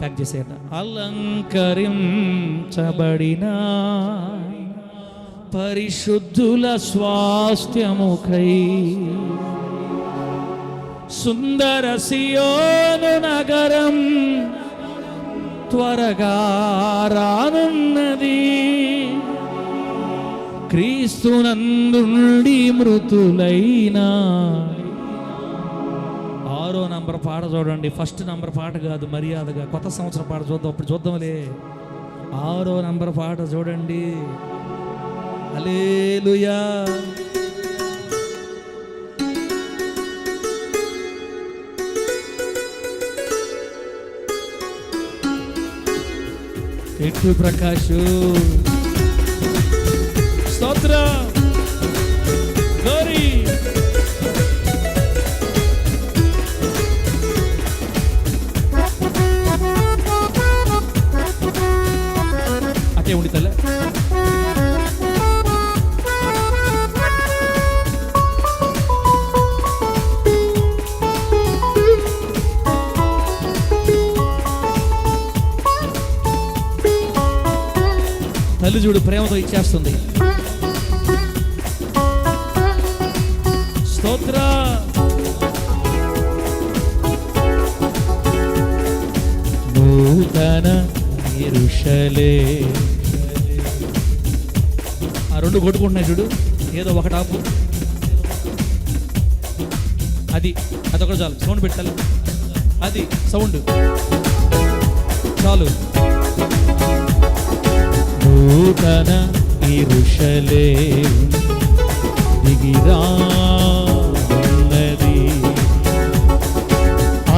Pack చేసేట అలంకరించబడిన పరిశుద్ధుల స్వాస్థ్యముఖై సుందర సియోను నగరం త్వరగా రానున్నది. క్రీస్తునందుండి మృతులైనా ఆరో నంబర్ పాట చూడండి. ఫస్ట్ నంబర్ పాట కాదు మర్యాదగా. కొత్త సంవత్సరం పాట చూద్దాం అప్పుడు చూద్దాంలే. ఆరో నంబర్ పాట చూడండి. అలేలుయా ఎట్టు ప్రకాశు? స్తోత్ర. తల్లి నూతన ఇరుషలే. దిగిరాన్నది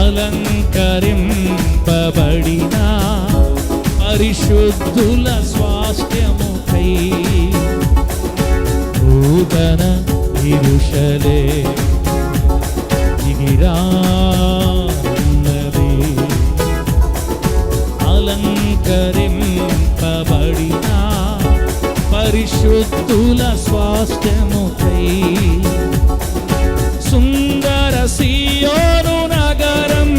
అలంకరింపబడిన పరిశుద్ధుల స్వాస్థ్యముకై నూతన ఇరుషలే. దిగిరా పరిశుద్ధుల స్వాస్థ్యముకై. సుందర సియోను నగరం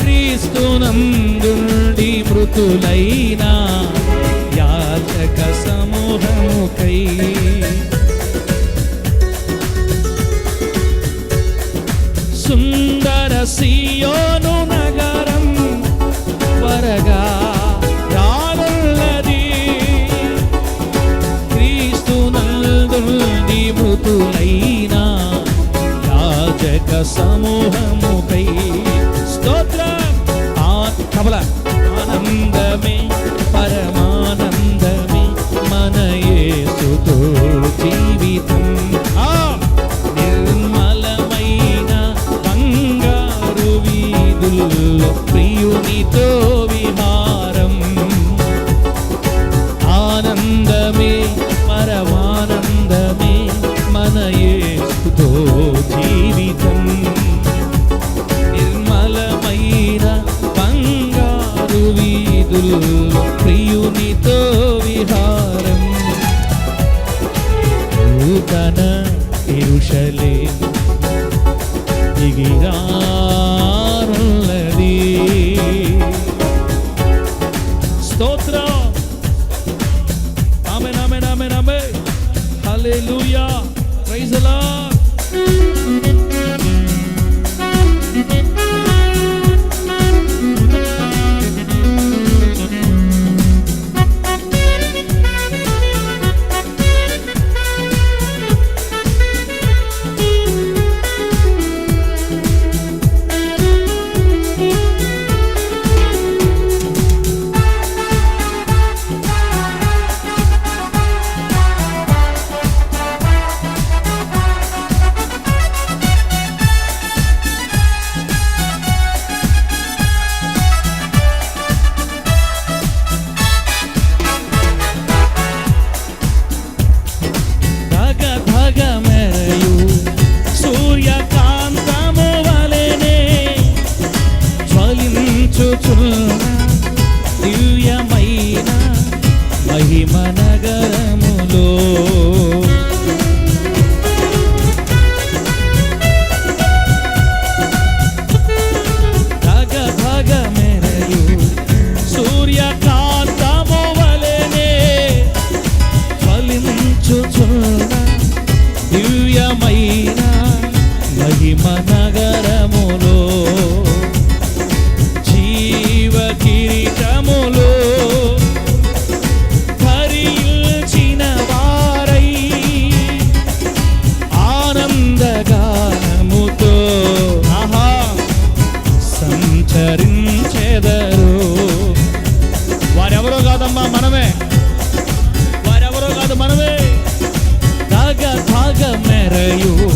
క్రీస్తునందుండి మృతులైన యాచక సమూహముకై. సుందర సియోను నగరం త్వరగా రానున్నది. క్రీస్తు నందుంది మృతులైన యాజక సమూహం. తన ఇరుషలే దిగిరారున్నది ఆనందగానముతో ఆహా. సంచరించెదరు. వారెవరో కాదమ్మా మనమే. వారెవరో కాదు మనమే. తాగ తాగ మెరయు.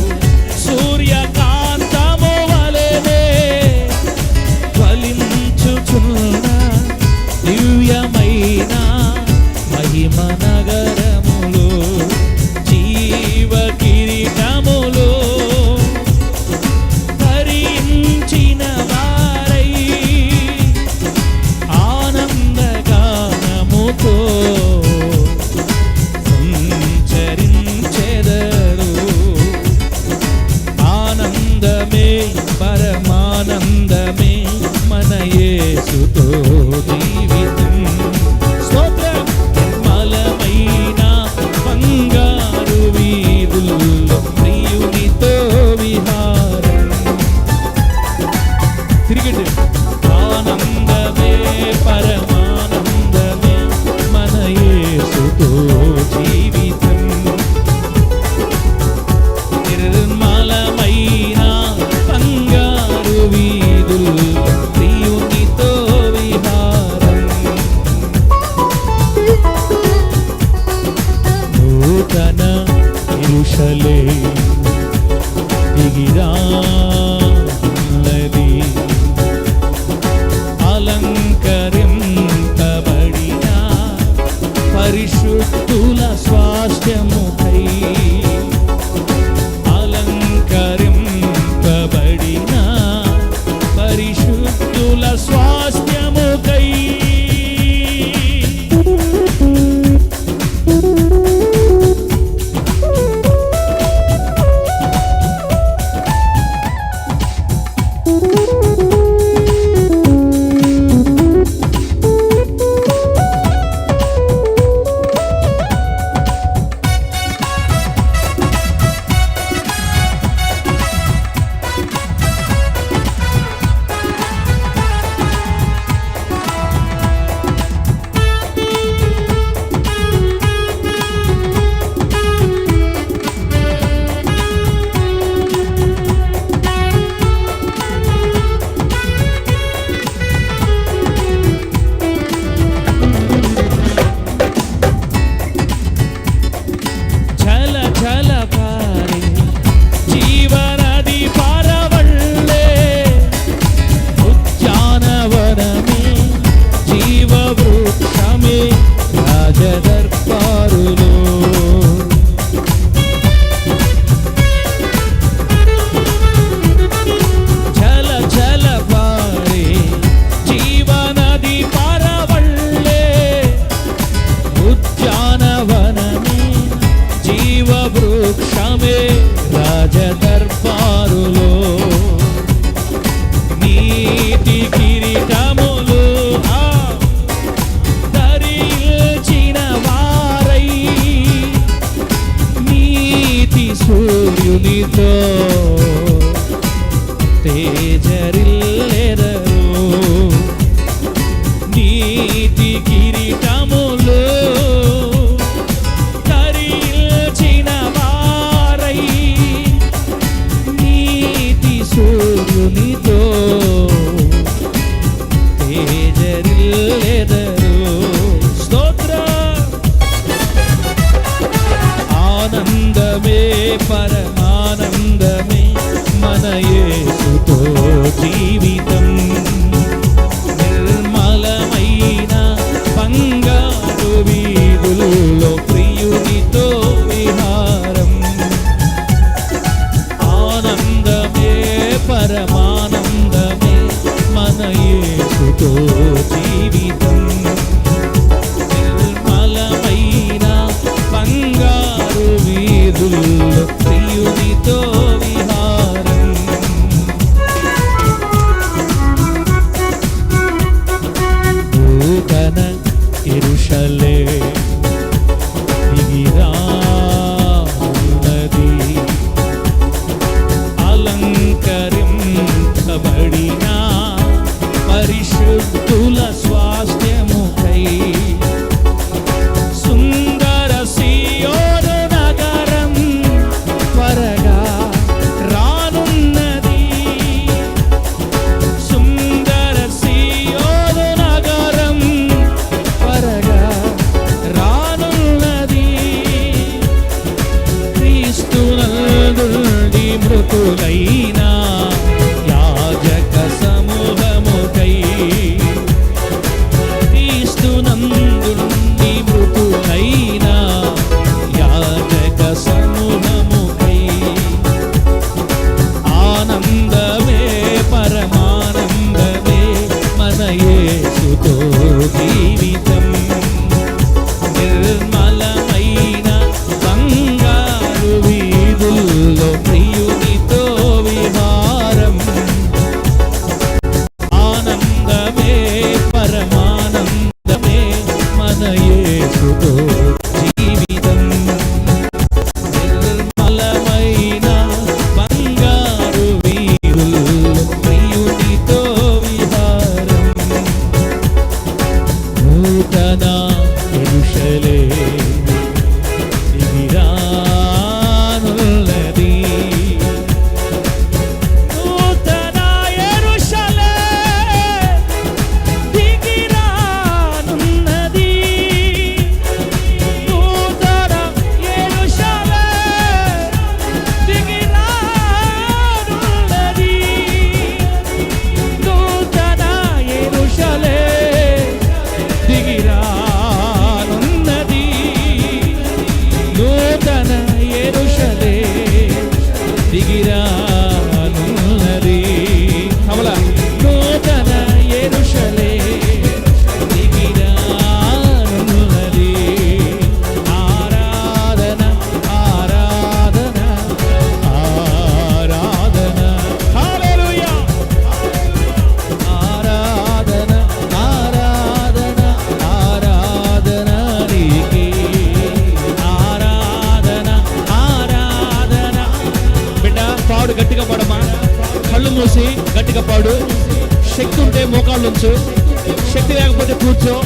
కావచ్చు శక్తి లేకపోతే కూర్చో.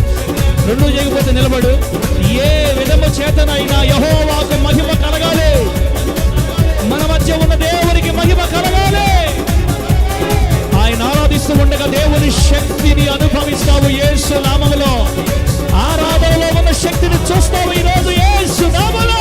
రెండు చేయకపోతే నిలబడు. ఏ విధము చేతనైనా యహోవాకు మహిమ కలగాలి. మన మధ్య ఉన్న దేవునికి మహిమ కలగాలి. ఆయన ఆరాధిస్తూ ఉండగా దేవుని శక్తిని అనుభవిస్తావు ఏసు నామంలో ఆరాధనలో ఉన్న శక్తిని చూస్తావు ఈరోజు ఏసు నామలో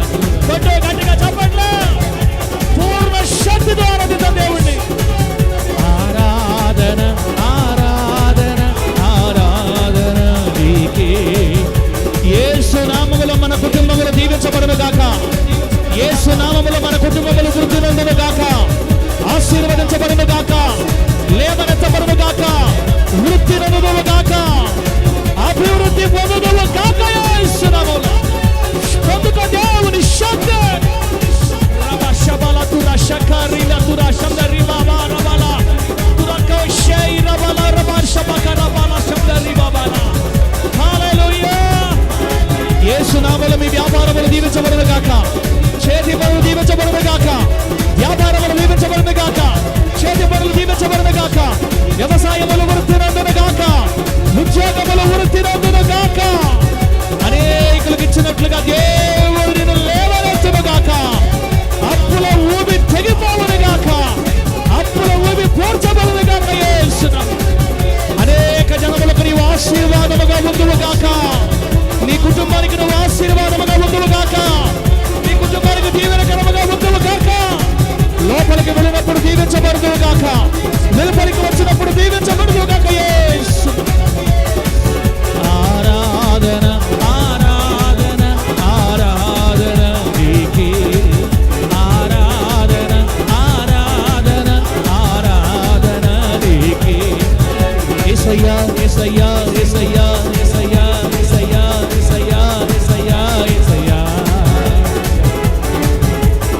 నామలు మీ వ్యాపారములు దీవించబడను గాక చేతి పనులు దీవించబడను గాక వ్యాపారములు దీవించబడను గాక చేతి పనులు దీవించబడను గాక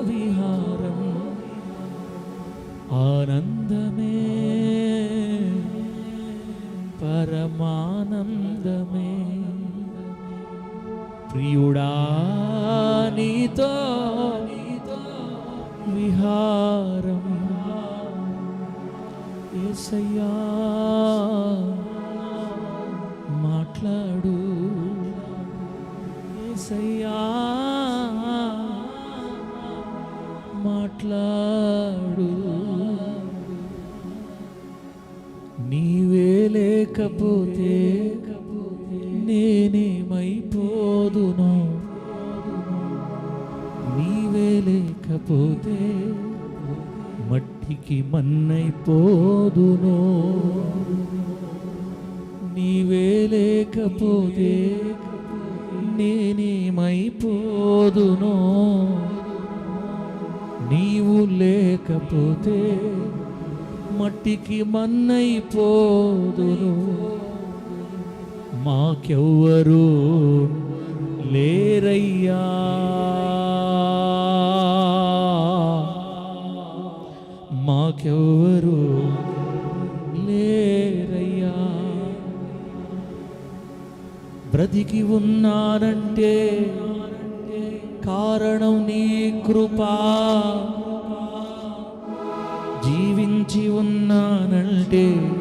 విహారం. ఆనందమే పరమానందమే. ప్రియుడా నీతో విహారం. ఏసయ్యా మాట్లాడు. లేకపోతే నేనేమైపోదును? నీవే లేకపోతే మట్టికి మన్నైపోదును. నీవే లేకపోతే నేనేమైపోదును. నీవు లేకపోతే మట్టికి మన్నైపోదును. మాకెవ్వరు లేరయ్యా. మాకెవ్వరు లేరయ్యా. బ్రతికి ఉన్నానంటే కారణం నీ కృపా. జీవించి ఉన్నానంటే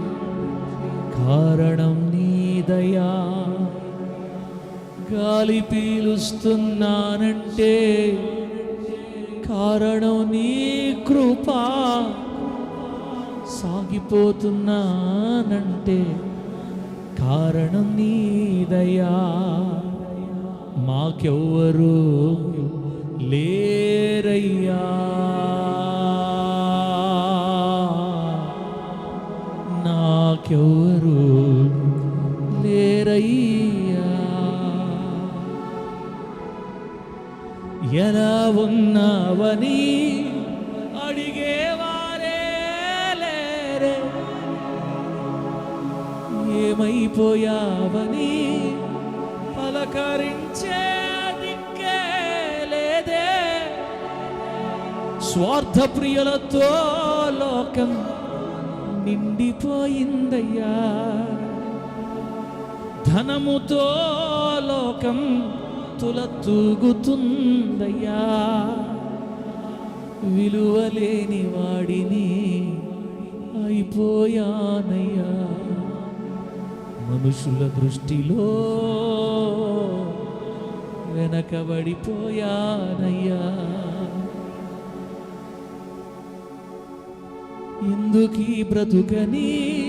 కారణం దయా గాలి పీలుస్తున్నానంటే కారణం నీ కృప. సాగిపోతున్నానంటే కారణం నీ దయా మాకెవ్వరు లేరయ్యా. నాకెవ్వరు ఎలా ఉన్నావని అడిగేవారే లేరే ఏమైపోయావని పలకరించే దిక్కే లేదే. స్వార్థ ప్రియులతో లోకం నిండిపోయిందయ్యా. ధనముతో లోకం తులతూగుతుందయ్యా విలువలేని వాడిని అయిపోయానయ్యా. మనుషుల దృష్టిలో వెనకబడిపోయానయ్యా. ఎందుకీ బ్రతుకని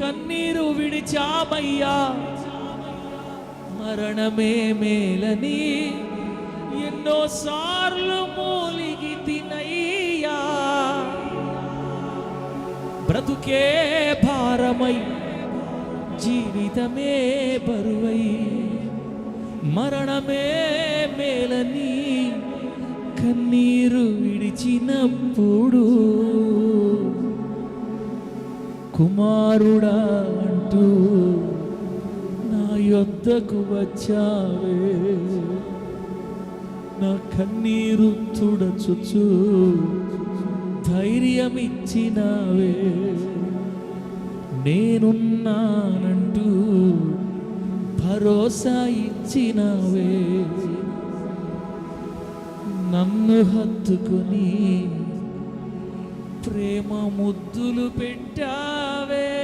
కన్నీరు విడిచామయ్యా. మరణమే మేలని ఎన్నోసార్లు మూలిగి తినయ్యా. బ్రతుకే భారమై జీవితమే బరువై మరణమే మేలని కన్నీరు విడిచినప్పుడు కుమారుడా అంటూ యొద్దకు వచ్చావే. నా కన్నీరు తుడచుచు ధైర్యమిచ్చినావే. నేనున్నానంటూ భరోసా ఇచ్చినావే. నన్ను హత్తుకొని ప్రేమ ముద్దులు పెట్టావే.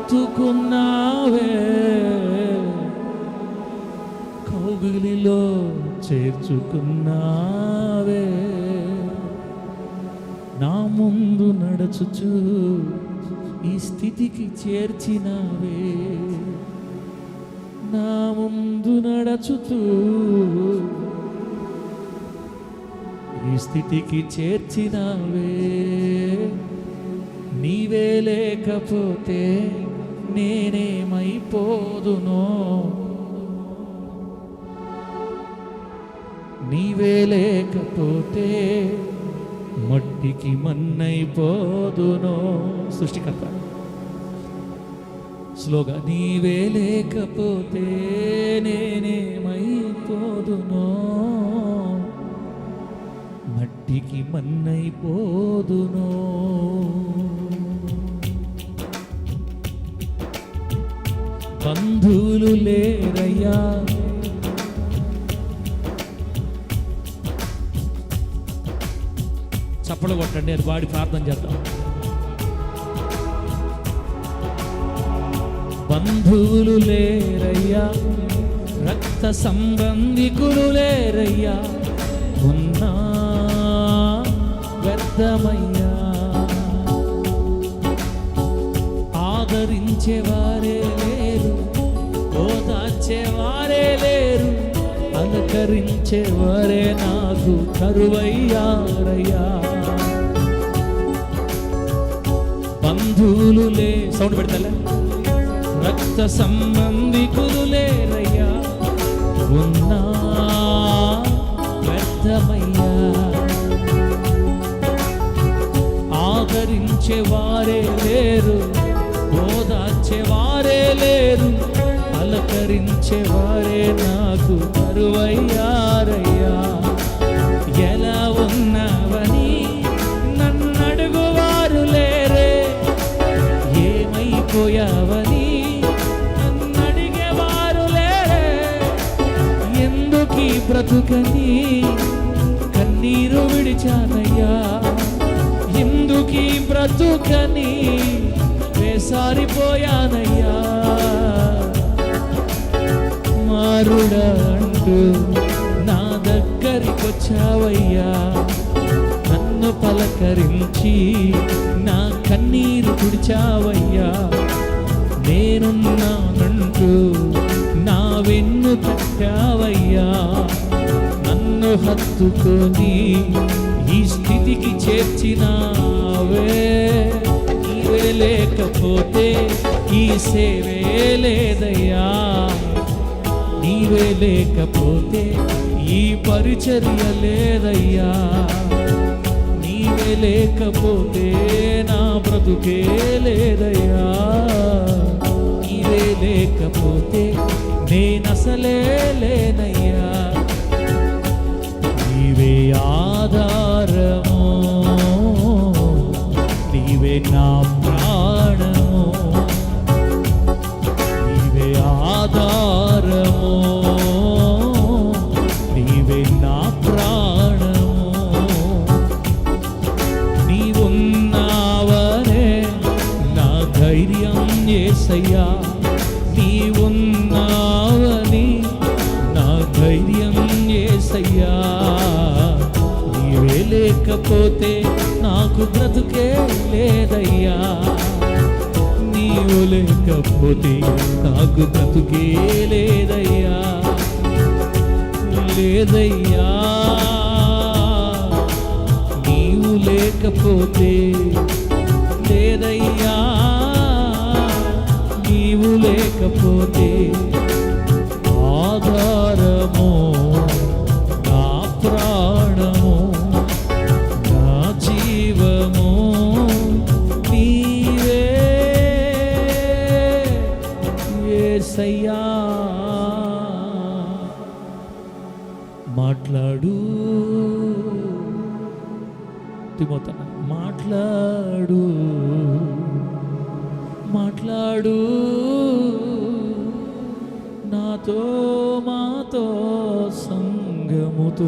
హత్తుకున్నావే కౌగిలిలో చేర్చుకున్నావే. నా ముందు నడచుచు ఈ స్థితికి చేర్చినావే. నా ముందు నడచుతూ ఈ స్థితికి చేర్చినావే. నీవే లేకపోతే నేనేమైపోదునో? నీవే లేకపోతే మట్టికి మన్నైపోదునో? సృష్టికర్త. స్లోగా నీవే లేకపోతే నేనేమైపోదునో? మట్టికి మన్నైపోదునో? బంధువులు లేరయ్యా. చప్పలు కొట్టండి అది వాడి ప్రార్థన చేద్దాం. బంధువులు లేరయ్యా. రక్త సంబంధికులు లేరయ్యా. ఉన్నా ఓదార్చేవారే లేరు. అలకరించేవారే నాకు కరువయ్యారయ్యా. బంధువులు లే సౌండ్ పెడతా రక్త సంబంధికులు లేరయ్యా ఉన్నా వ్యర్థమయ్యా. ఆదరించే వారే లేరు. ఓదార్చే వారే లేరు. అలకరించే వారే నాకు కరువయ్యారయ్యా. ఎలా ఉన్నావని నన్ను అడుగువారు లేరే. ఏమైపోయావని నన్ను అడిగేవారు లేరే. ఎందుకీ బ్రతుకని కన్నీరు విడిచానయ్యా. ఎందుకీ బ్రతుకని వేసారిపోయానయ్యా. మారుడా అంటూ నా దగ్గరికొచ్చావయ్యా. నన్ను పలకరించి నా కన్నీరు తుడిచావయ్యా. నేనున్నానంటూ నా వెన్ను తట్టావయ్యా. నన్ను హత్తుకొని ఈ స్థితికి చేర్చినావే. ఇవే లేకపోతే ఈ సేవే లేదయ్యా. నీవే లేకపోతే ఈ పరిచర్య లేదయ్యా. నీవే లేకపోతే నా బ్రతుకే లేదయ్యా. నీవే లేకపోతే నేనసలే లేనయ్యా. నీవే ఆధారము నీవే నా లేకపోతే నాకు బ్రతుకే లేదయ్యా. నీవు లేకపోతే నాకు బ్రతుకే లేదయ్యా. లేదయ్యా. నీవు లేకపోతే లేదయ్యా. నీవు లేకపోతే তো